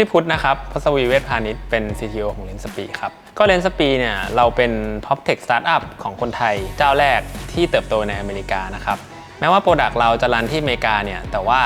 ชื่อพุทธนะครับพัศวีเวชพาณิชย์เป็น CTO ของเลนสปีครับ ก็เลนสปีเนี่ยเราเป็น Top Tech Startup ของคนไทยเจ้าแรกที่เติบโตในอเมริกานะครับแม้ว่าโปรดักต์เราจะรันที่อเมริกาเนี่ยแต่ว่า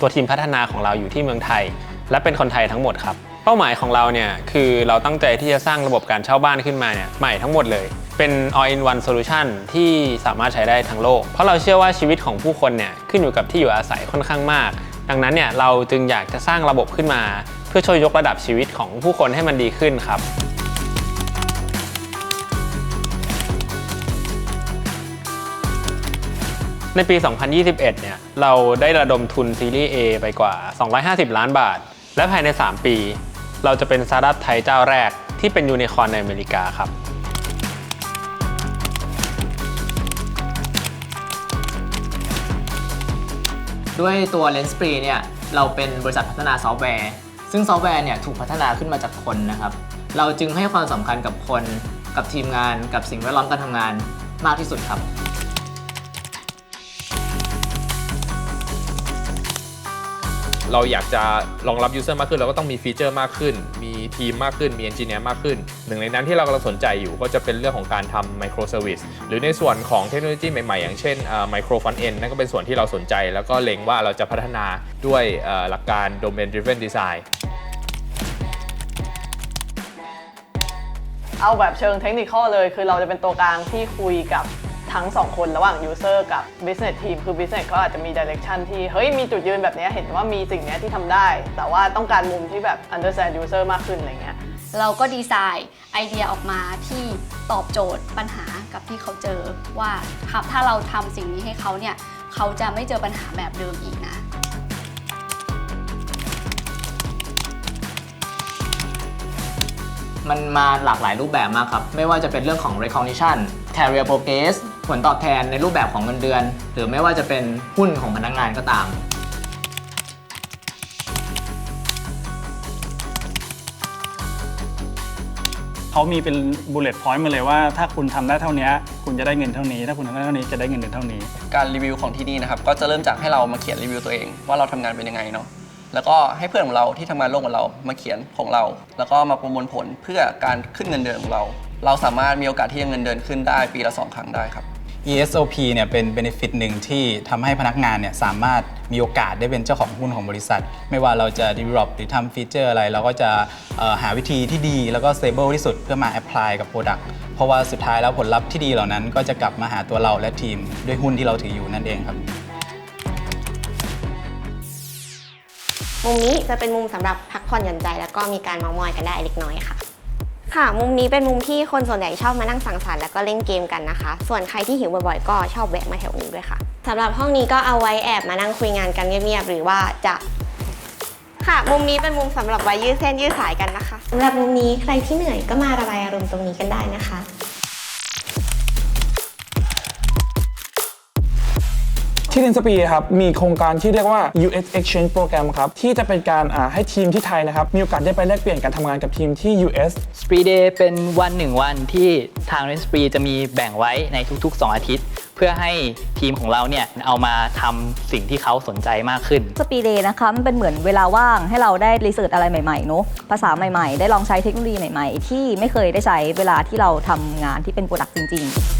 ตัวทีมพัฒนาของเราอยู่ที่เมืองไทย และเป็นคนไทยทั้งหมดครับ เป้าหมายของเราเนี่ยคือเราตั้งใจที่จะสร้างระบบการเช่าบ้านขึ้นมาเนี่ยใหม่ทั้งหมดเลย เป็น all in one solution ที่สามารถใช้ได้ทั้งโลก เพราะเราเชื่อว่าชีวิตของผู้คนเนี่ยขึ้นอยู่กับที่อยู่อาศัยค่อนข้างมาก ดังนั้นเนี่ยเราจึงอยากจะสร้างระบบขึ้นมา เพื่อช่วยยกระดับชีวิตของผู้คนให้มันดีขึ้นครับในปี 2021 เนี่ย เราได้ระดมทุนซีรีส์ A ไปกว่า 250 ล้านบาท และภายใน 3 ปี เราจะเป็นสตาร์ทอัพไทยเจ้าแรกที่เป็นยูนิคอร์นในอเมริกาครับ ด้วยตัว Lens p r e เนี่ย เราเป็นบริษัทพัฒนาซอฟต์แวร์ ซึ่งซอฟต์แวร์เนี่ยถูกพัฒนาขึ้นมาจากคนนะครับ เราจึงให้ความสำคัญกับคน กับทีมงาน กับสิ่งแวดล้อมการทำงานมากที่สุดครับ เราอยากจะรองรับยูเซอร์มากขึ้น เราก็ต้องมีฟีเจอร์มากขึ้น มีทีมมากขึ้น มีเอนจิเนียร์มากขึ้น หนึ่งในนั้นที่เรากำลังสนใจอยู่ก็จะเป็นเรื่องของการทำไมโครเซอร์วิสหรือในส่วนของเทคโนโลยีใหม่ๆ อย่างเช่นไมโครฟอนเอนนั่นก็เป็นส่วนที่เราสนใจ แล้วก็เล็งว่าเราจะพัฒนาด้วยเอ่อหลักการ Domain Driven Design เอาแบบเชิงเทคนิคเลย คือเราจะเป็นตัวกลางที่คุยกับทั้งสองคนระหว่าง User กับ Business Team คือ Business ก็อาจจะมี Direction ที่ เฮ้ย มีจุดยืนแบบนี้เห็นว่ามีสิ่งนี้ที่ทำได้ แต่ว่าต้องการมุมที่แบบ understand user มากขึ้นอะไรเงี้ยเราก็ดีไซน์ไอเดียออกมาที่ตอบโจทย์ปัญหากับที่เขาเจอว่าครับถ้าเราทำสิ่งนี้ให้เขาเนี่ย เขาจะไม่เจอปัญหาแบบเดิมอีกนะ มันมาหลากหลายรูปแบบมากครับ ไม่ว่าจะเป็นเรื่องของ recognition career progress ผลตอบแทนในรูปแบบของเงินเดือน หรือไม่ว่าจะเป็นหุ้นของพนักงานก็ตาม เขามีเป็น bullet point มาเลยว่าถ้าคุณทำได้เท่านี้คุณจะได้เงินเท่านี้ ถ้าคุณทำได้เท่านี้จะได้เงินเดือนเท่านี้ การรีวิวของที่นี่นะครับ ก็จะเริ่มจากให้เรามาเขียนรีวิวตัวเอง ว่าเราทำงานเป็นยังไงเนาะ แล้วก็ให้เพื่อนของเราที่ทำงานร่วมกับเรามาเขียนของเรา แล้วก็มาประมวลผลเพื่อการขึ้นเงินเดือนของเรา เราสามารถมีโอกาสที่จะเงินเดือนขึ้นได้ปีละสองครั้งได้ครับ ESOP เนี่ยเป็น benefit หนึ่งที่ทำให้พนักงานเนี่ยสามารถมีโอกาสได้เป็นเจ้าของหุ้นของบริษัท ไม่ว่าเราจะ develop หรือทำฟีเจอร์อะไร เราก็จะหาวิธีที่ดีแล้วก็ stable ที่สุดเพื่อมา apply กับ Product เพราะว่าสุดท้ายแล้วผลลัพธ์ที่ดีเหล่านั้น ก็จะกลับมาหาตัวเราและทีมด้วยหุ้นที่เราถืออยู่นั่นเองครับ มุมนี้จะเป็นมุมสำหรับพักผ่อนหย่อนใจ แล้วก็มีการเมามอยกันได้เล็กน้อยค่ะ ค่ะ มุมนี้เป็นมุมที่คนส่วนใหญ่ชอบมานั่งสังสรรค์แล้วก็เล่นเกมกันนะคะ ส่วนใครที่หิวบ่อยๆ ก็ชอบแวะมาแถวนี้ด้วยค่ะสำหรับห้องนี้ก็เอาไว้แอบมานั่งคุยงานกันเงียบๆหรือว่าจะค่ะ มุมนี้เป็นมุมสำหรับไว้ยืดเส้นยืดสายกันนะคะสำหรับมุมนี้ใครที่เหนื่อยก็มาระบายอารมณ์ตรงนี้กันได้นะคะ ที่ l e n s p e ครับมีโครงการที่เรียกว่า US Exchange Program ครับที่จะเป็นการอ่าให้ทีมที่ไทยนะครับมีโอกาสได้ไปแลกเปลี่ยนการทำงานกับทีมที่ US s p r e e Day เป็นวันหนึ่งวันที่ทาง r e n s p r e e จะมีแบ่งไว้ในทุกๆ 2 อาทิตย์เพื่อให้ทีมของเราเนี่ยเอามาทำสิ่งที่เขาสนใจมากขึ้นสปีเดย์นะคะมันเป็นเหมือนเวลาว่างให้เราได้รีเสิร์ชอะไรใหม่ๆเนอะภาษาใหม่ๆ ได้ลองใช้เทคโนโลยีใหม่ๆ ที่ไม่เคยได้ใช้เวลาที่เราทำงานที่เป็นโปรดักต์จริง ๆ